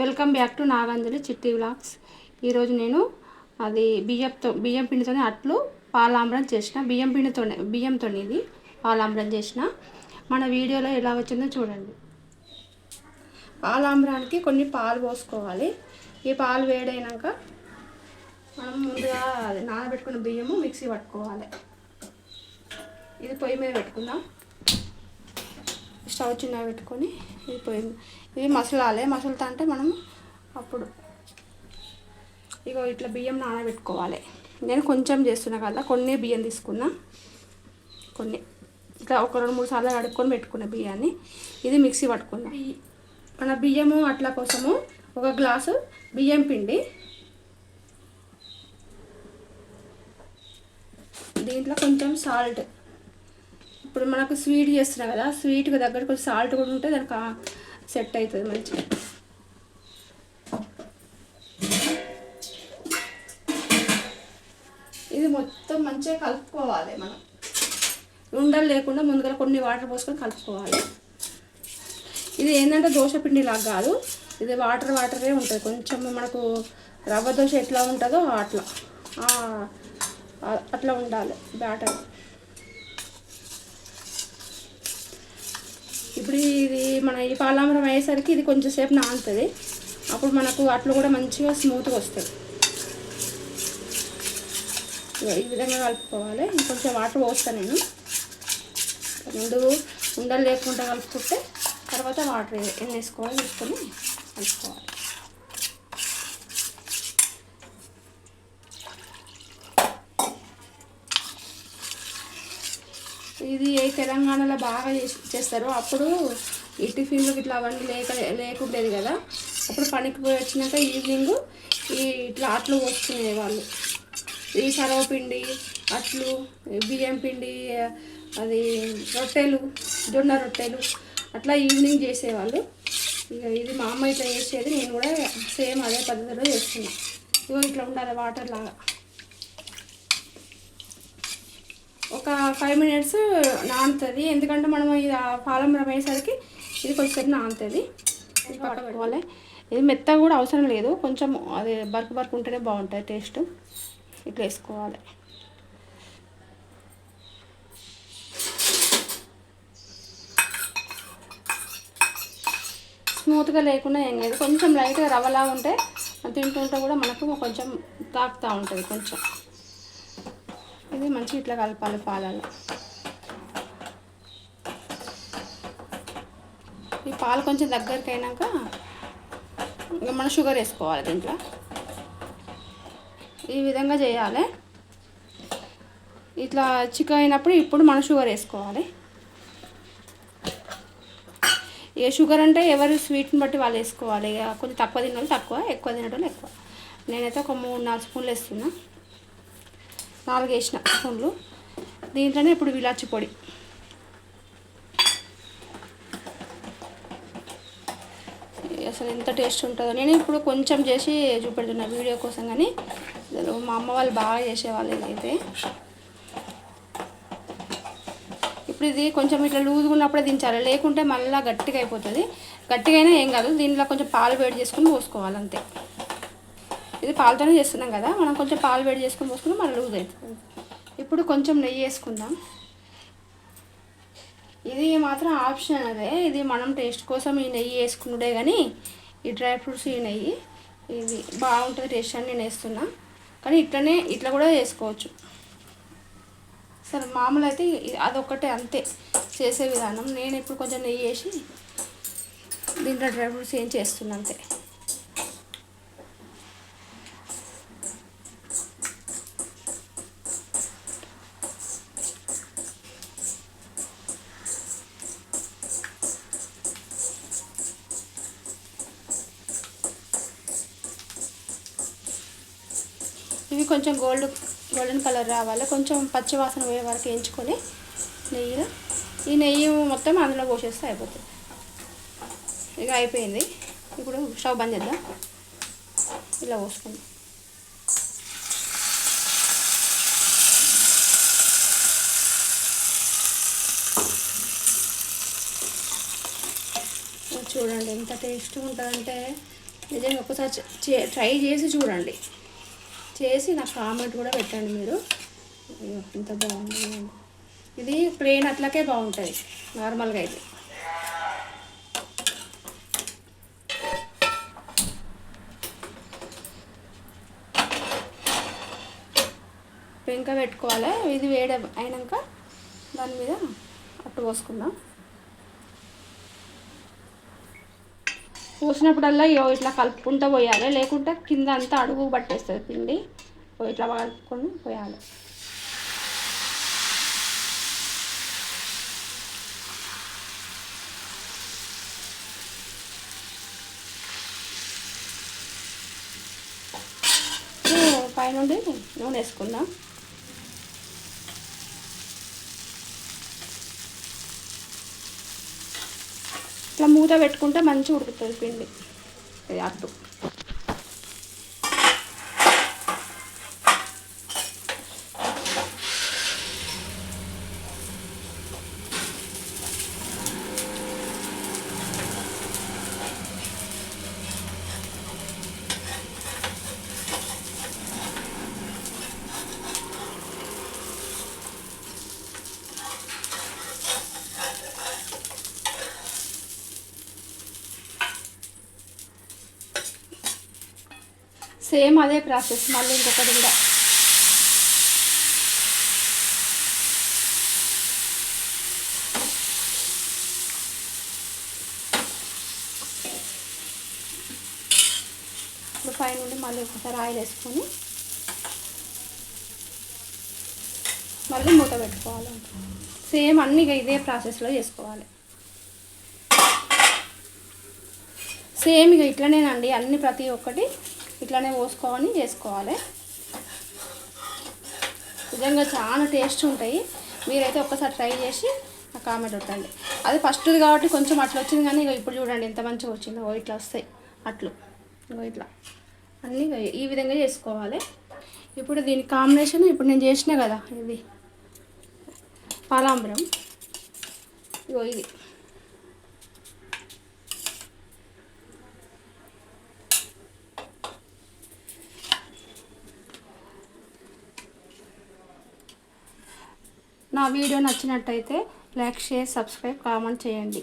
Welcome back to Naganjali చిట్టి vlogs. ఈరోజు నేను అది బియ్యంతో బియ్యం పిండితోనే అట్లు పాలాంబరం చేసిన బియ్యం పిండితోనే బియ్యంతో ఇది పాలాంబరం చేసిన. మన వీడియోలో ఎలా వచ్చిందో చూడండి. పాలాంబరానికి కొన్ని పాలు పోసుకోవాలి. ఈ పాలు వేడైనాక మనం ముందుగా అది నానబెట్టుకున్న బియ్యము మిక్సీ పట్టుకోవాలి. ఇది పొయ్యి మీద పెట్టుకుందాం. స్టవ్ చిన్న పెట్టుకొని ఇది పొయ్యి ఇది మసలాలే. మసలుతా అంటే మనం అప్పుడు ఇగో ఇట్లా బియ్యం నానబెట్టుకోవాలి. నేను కొంచెం చేస్తున్నా కదా కొన్ని బియ్యం తీసుకున్నా. కొన్ని. ఇట్లా ఒక రెండు మూడు సార్లు కడుక్కొని పెట్టుకున్న బియ్యాన్ని. ఇది మిక్సీ పట్టుకున్నా. మన బియ్యము అట్లా కోసము ఒక గ్లాసు బియ్యం పిండి. దీంట్లో కొంచెం సాల్ట్. ఇప్పుడు మనకు స్వీట్ చేస్తున్నాం కదా స్వీట్కి దగ్గర కొంచెం సాల్ట్ కూడా ఉంటే దానికి సెట్ అవుతుంది మంచిగా. ఇది మొత్తం మంచిగా కలుపుకోవాలి మనం. ఉండలు లేకుండా ముందుగా కొన్ని వాటర్ పోసుకొని కలుపుకోవాలి. ఇది ఏంటంటే దోశ పిండి లాగా కాదు ఇది వాటర్ వాటరే ఉంటుంది. కొంచెం మనకు రవ్వ దోశ ఎట్లా ఉంటుందో అట్లా. అట్లా ఉండాలి బ్యాటర్ ఇప్పుడు ఇది మన ఈ పాలామరం అయ్యేసరికి ఇది కొంచెంసేపు నానుతుంది. అప్పుడు మనకు అట్లు కూడా మంచిగా స్మూత్గా వస్తాయి. ఈ విధంగా కలుపుకోవాలి. ఇంకొంచెం వాటర్ పోస్తాను నేను. ముందు ఉండలు లేకుండా కలుపుకుంటే తర్వాత వాటర్ ఎన్ని వేసుకోవాలి తీసుకొని కలుపుకోవాలి. ఇది ఏ తెలంగాణలో బాగా చేస్తారు అప్పుడు ఈ టిఫిన్లు ఇట్లా అవన్నీ లేక లేకుండేది కదా. అప్పుడు పనికి పోయి వచ్చినాక ఈవినింగ్ ఈ ఇట్లా అట్లు వస్తున్నాయి వాళ్ళు. ఈ సరవపిండి అట్లు బియ్యం పిండి అది రొట్టెలు జొన్న రొట్టెలు అట్లా ఈవినింగ్ చేసేవాళ్ళు. ఇక ఇది మా అమ్మ ఇట్లా చేసేది నేను కూడా సేమ్ అదే పద్ధతిలో చేస్తున్నాను ఇగో ఇట్లా ఉండాలి వాటర్ లాగా. ఒక ఫైవ్ మినిట్స్ నానుతుంది. ఎందుకంటే మనం ఇది ఆ రమేసరికి ఇది కొంచెం నానుతుంది. ఇది పట్టుకోవాలి. ఇది మెత్తగా కూడా అవసరం లేదు. కొంచెం అది బర్క్ బర్క్ ఉంటేనే బాగుంటుంది టేస్ట్. ఇట్లా వేసుకోవాలి. స్మూత్గా లేకుండా ఏం లేదు. కొంచెం లైట్గా రవ్వలా ఉంటే తింటుంటే కూడా మనకు కొంచెం తాకుతూ ఉంటుంది. కొంచెం ఇది మంచిగా ఇట్లా కలపాలి పాలలో ఈ పాలు కొంచెం దగ్గరికి అయినాక ఇంకా మనం షుగర్ వేసుకోవాలి దీంట్లో. ఈ విధంగా చేయాలి. ఇట్లా చికెన్ అయినప్పుడు ఇప్పుడు మనం షుగర్ వేసుకోవాలి. ఇక షుగర్ అంటే ఎవరు స్వీట్ని బట్టి వాళ్ళు వేసుకోవాలి. ఇక కొంచెం తక్కువ తిన్న తక్కువ ఎక్కువ తినడం ఎక్కువ. నేనైతే ఒక మూడు నాలుగు స్పూన్లు వేస్తున్నాను నాలుగు వేసిన స్పూన్లు దీంట్లోనే ఇప్పుడు విలాచి పొడి. అసలు ఎంత టేస్ట్ ఉంటుందో. నేను ఇప్పుడు కొంచెం చేసి చూపెడుతున్నా వీడియో కోసం కానీ. అసలు మా అమ్మ వాళ్ళు బాగా చేసేవాళ్ళు ఇదైతే. ఇప్పుడు ఇది కొంచెం ఇట్లా లూజ్గా ఉన్నప్పుడే దించాలి. లేకుంటే మళ్ళీ గట్టిగా అయిపోతుంది. గట్టిగా అయినా ఏం కాదు. దీంట్లో కొంచెం పాలు వేడి చేసుకుని పోసుకోవాలి అంతే. ఇది పాలతోనే చేస్తున్నాం కదా మనం కొంచెం పాలు వేడి చేసుకొని పోసుకుని మళ్ళీ లూజ్ అవుతుంది ఇప్పుడు కొంచెం నెయ్యి వేసుకుందాం. ఇది మాత్రం ఆప్షన్ అదే ఇది మనం టేస్ట్ కోసం ఈ నెయ్యి వేసుకుంటే కానీ ఈ డ్రై ఫ్రూట్స్ ఈ నెయ్యి ఇది బాగుంటుంది టేస్ట్ అని నేను వేస్తున్నా. కానీ ఇట్లనే ఇట్లా కూడా వేసుకోవచ్చు. సరే మామూలు అయితే అదొక్కటే అంతే చేసే విధానం. నేను ఇప్పుడు కొంచెం నెయ్యి వేసి దీంట్లో డ్రై ఫ్రూట్స్ ఏం చేస్తున్నా అంతే. కొంచెం గోల్డ్ గోల్డెన్ కలర్ రావాలి. కొంచెం పచ్చి వాసన పోయే వరకు వేయించుకొని నెయ్యిలో ఈ నెయ్యి మొత్తం అందులో పోసేస్తే అయిపోతుంది. ఇక అయిపోయింది. ఇప్పుడు స్టవ్ బంద్ చేద్దాం. ఇలా పోసుకుందాం. చూడండి ఎంత టేస్ట్గా ఉంటుందంటే నిజంగా ఒకసారి ట్రై చేసి చూడండి. చేసి నాకు కామెంట్ కూడా పెట్టండి మీరు. ఇంత బాగుంది. ఇది ప్లేన్ అట్లకే బాగుంటుంది నార్మల్గా అయితే. పెంక పెట్టుకోవాలి? ఇది వేడ అయినాక దాని మీద అట్టు పోసుకుందాం. పోసినప్పుడల్లా ఇగో ఇట్లా కలుపుకుంటూ పోయాలి. లేకుంటే కింద అంతా అడుగు పట్టేస్తుంది పిండి. ఇట్లా కలుపుకొని పోయాలి. పైనుండి నూనె వేసుకుందాం. ఇట్లా మూత పెట్టుకుంటే మంచిగా ఉడుకుతుంది పిండి. ఇది అట్టు సేమ్ అదే ప్రాసెస్ మళ్ళీ ఇంకొకటి కూడా. ఇప్పుడు పైన నుండి మళ్ళీ ఒకసారి ఆయిల్ వేసుకొని మళ్ళీ మూత పెట్టుకోవాలి సేమ్ అన్నీ ఇక ఇదే ప్రాసెస్లో చేసుకోవాలి. సేమ్ ఇక ఇట్లనేనండి అన్ని ప్రతి ఒక్కటి ఇట్లానే పోసుకొని చేసుకోవాలి. నిజంగా చాలా టేస్ట్ ఉంటాయి. మీరైతే ఒక్కసారి ట్రై చేసి ఆ కామెంట్ పెట్టండి అది ఫస్ట్ది కాబట్టి కొంచెం అట్లా వచ్చింది కానీ ఇక ఇప్పుడు చూడండి ఎంత మంచిగా వచ్చిందో. ఇట్లా వస్తాయి. అట్లు. ఇగో ఇట్లా. అన్నీ ఈ విధంగా చేసుకోవాలి. ఇప్పుడు దీని కాంబినేషన్ ఇప్పుడు నేను చేసిన కదా ఇది. పాలాంబరం. ఇగో ఇది. నా వీడియో నచ్చినట్టయితే లైక్ షేర్ సబ్స్క్రైబ్ కామెంట్ చేయండి.